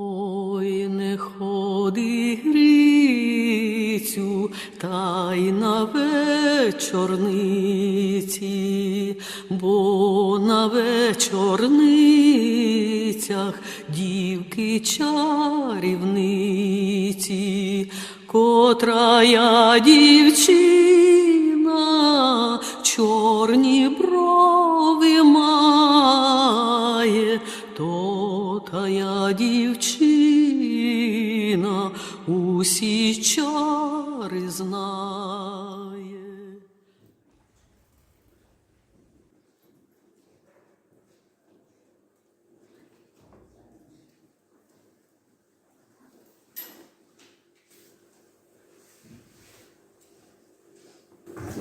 Ой, не ходи грицю, та й на вечорниці, бо на вечорницях дівки чарівниці, котра я дівчина, чорні брови усі чари знає.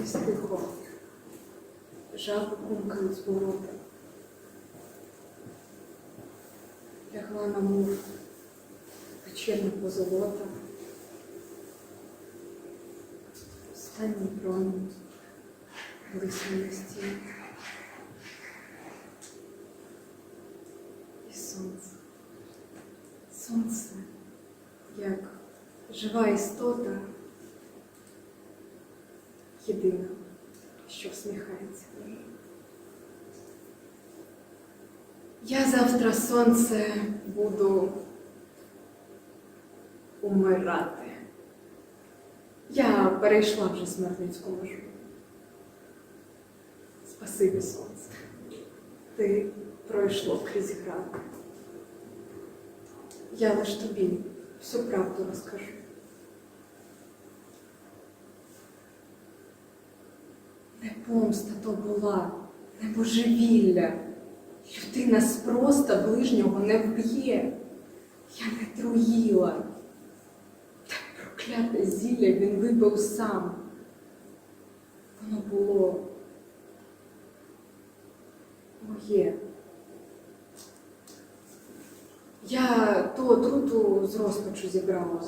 І стихло. Жаби кумкають з болота. Лягла на мур вечірня позолота. Останній промінь блисне. І сонце. Сонце, як жива істота, єдина, що всміхається. Я завтра сонце буду умирати. Я перейшла вже смертницьку межу. Спасибі сонце. Ти пройшло крізь град. Я лиш тобі всю правду розкажу. Не помста то була, не божевілля. Людина спроста ближнього не вб'є. Я не труїла. Прокляте зілля він випив сам. Воно було моє. Я ту отруту з розпачу зібрала.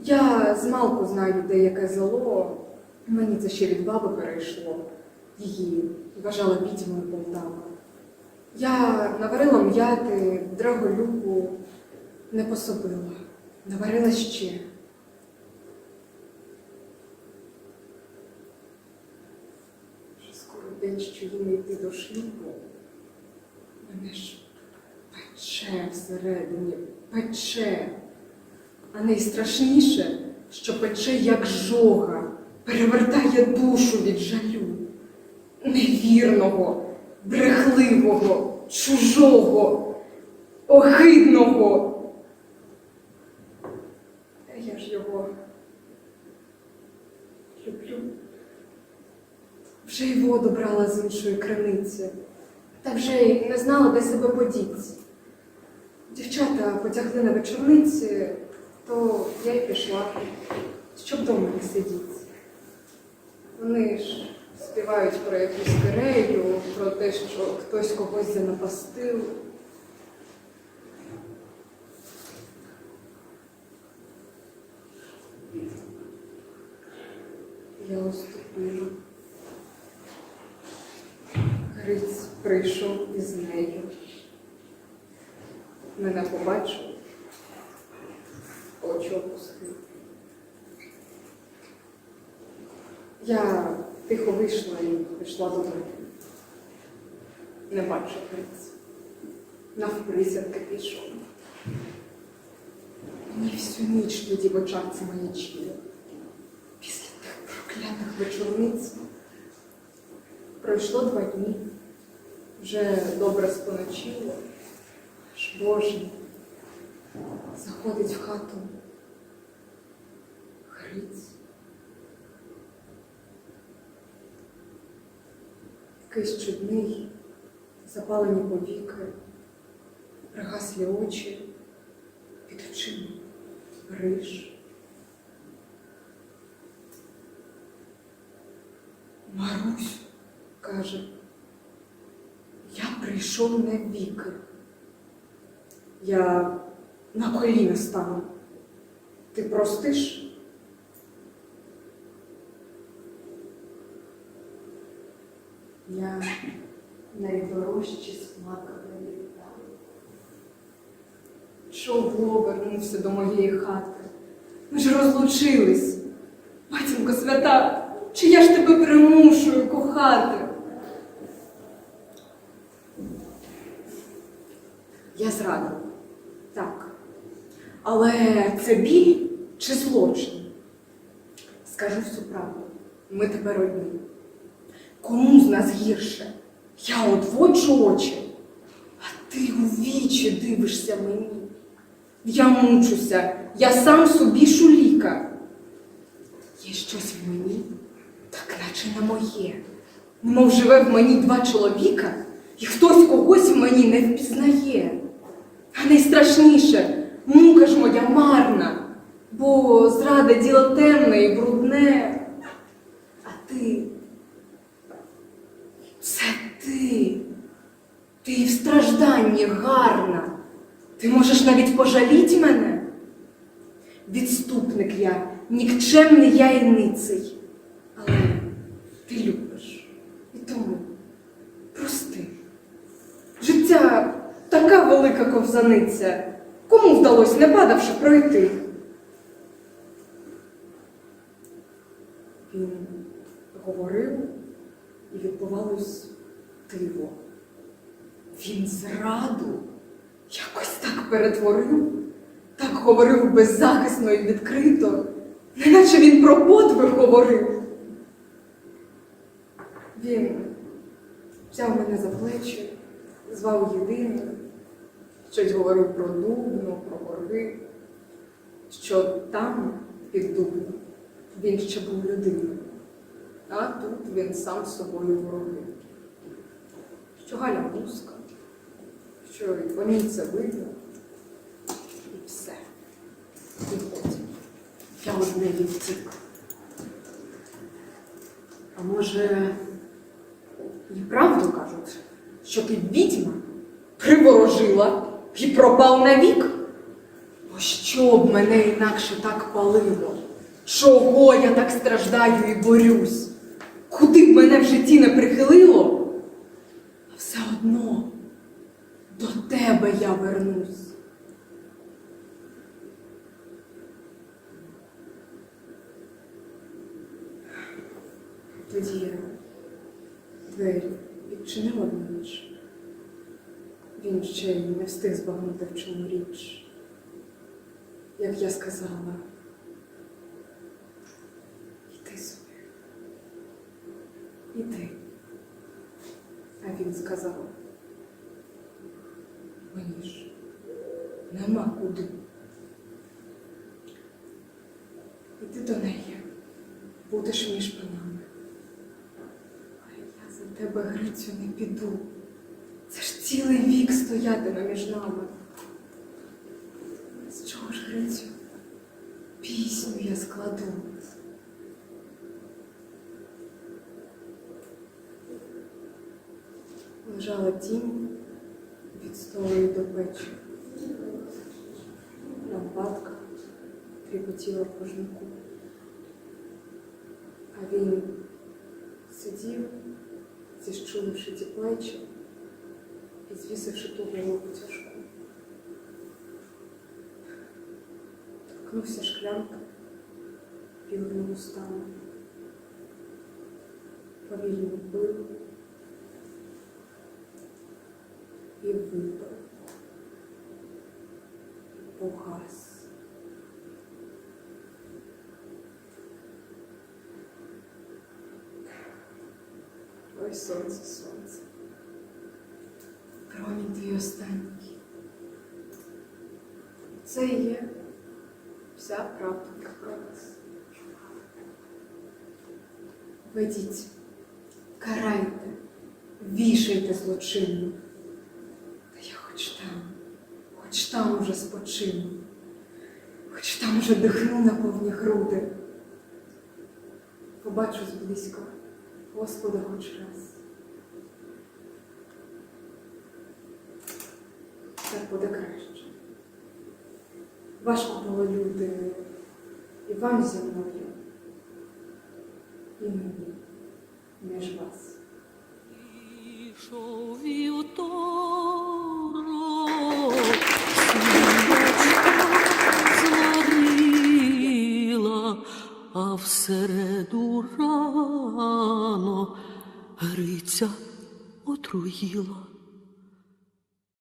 Я змалку знаю, де яке зло. Мені це ще від баби перейшло. Її вважала відьмою Полтава. Я наварила м'яти, драголюбу, не пособила, наварила ще. Вже скоро день, що їм йти до шлюбу. Мене ж пече всередині, пече. А найстрашніше, що пече як жога, перевертає душу від жалю, невірного, брехливого, чужого, огидного. Та Я ж його люблю. Вже й воду брала з іншої криниці, та вже й не знала, де себе подіти. Дівчата потягли на вечорниці, то я й пішла, щоб вдома не сидіти. Вони ж співають про якусь кирею, про те, що хтось когось занапастив. Я уступила. Гриць прийшов із нею. Мене побачив, очі опустив. Я тихо вийшла і пішла додому. Не бачу Гриць. Навприсядки пішов. Мені всю ніч тоді в очах це маячило. Після тих проклятих вечорниць пройшло два дні. Вже добре споночило. Аж Боже, заходить в хату. Гриць. Якийсь чудний, запалені повіки, пригаслі очі, під очима риж. Марусь, каже, прийшов на віки. Я на коліна стану. Ти простиш? Я найдорожчі смакові віддам. Чого вернувся до моєї хати? Ми ж розлучились. Матінко свята, чи я ж тебе примушую кохати? Я зрадила. Так. Але це біль чи злочин? Скажу всю правду. Ми тепер одні. Кому з нас гірше? Я одводжу очі, а ти у вічі дивишся мені. Я мучуся, я сам собі шуліка. Є щось в мені, так наче не моє. Немов живе в мені два чоловіка, і хтось когось в мені не впізнає. А найстрашніше, мука ж моя марна, бо зрада діло темне і брудне. А ти, це ти. Ти і в стражданні гарна. Ти можеш навіть пожаліть мене. Відступник я, нікчемний я і ниций. Але ти любиш. Така велика ковзаниця. Кому вдалося, не падавши, пройти? Він говорив і відбувалось диво. Він зраду якось так перетворив, так говорив беззахисно і відкрито, неначе він про подвиг говорив. Він взяв мене за плечі, звав єдиною, щось говорив про Дубну, про борги, що там, під Дубном, він ще був людиною, а тут він сам собою ворогив. Що Галя Муска, що ній це видно, і все. І потім я одне відтік. А може, і правду кажуть, що ти відьма приворожила і пропав навік? Бо що б мене інакше так палило? Чого я так страждаю і борюсь? Куди б мене в житті не прихилило? А все одно до тебе я вернусь. Тоді я двері відчинила ніч. Він ще й не встиг збагнути, в чому річ. Як я сказала, йди собі. Іди. А він сказав, мені ж нема куди. Іди до неї, будеш між панами. А я за тебе, Грицю, не піду. Це ж цілий вік стоятиме між нами. З чого ж, Грицю, пісню я складу? Лежала тінь від столу до печі. Лампадка тріпотіла в кожнику. А він сидів, зіщуливши ті плечі звісивши ту голову тяжку. Торкнувся шклянка білими устами. Повільно пив і випив. Погас. Ой, сонце, сонце. Це і є вся правда про нас. Ведіть, карайте, вішайте злочинно. Та я хоч там, хоч там уже спочину, хоч там уже дихну на повні груди. Побачусь близько, Господа хоч раз. Так буде краще важко було люди і вам зі мною, і мені між вас. А всереду рано Гриця отруїла.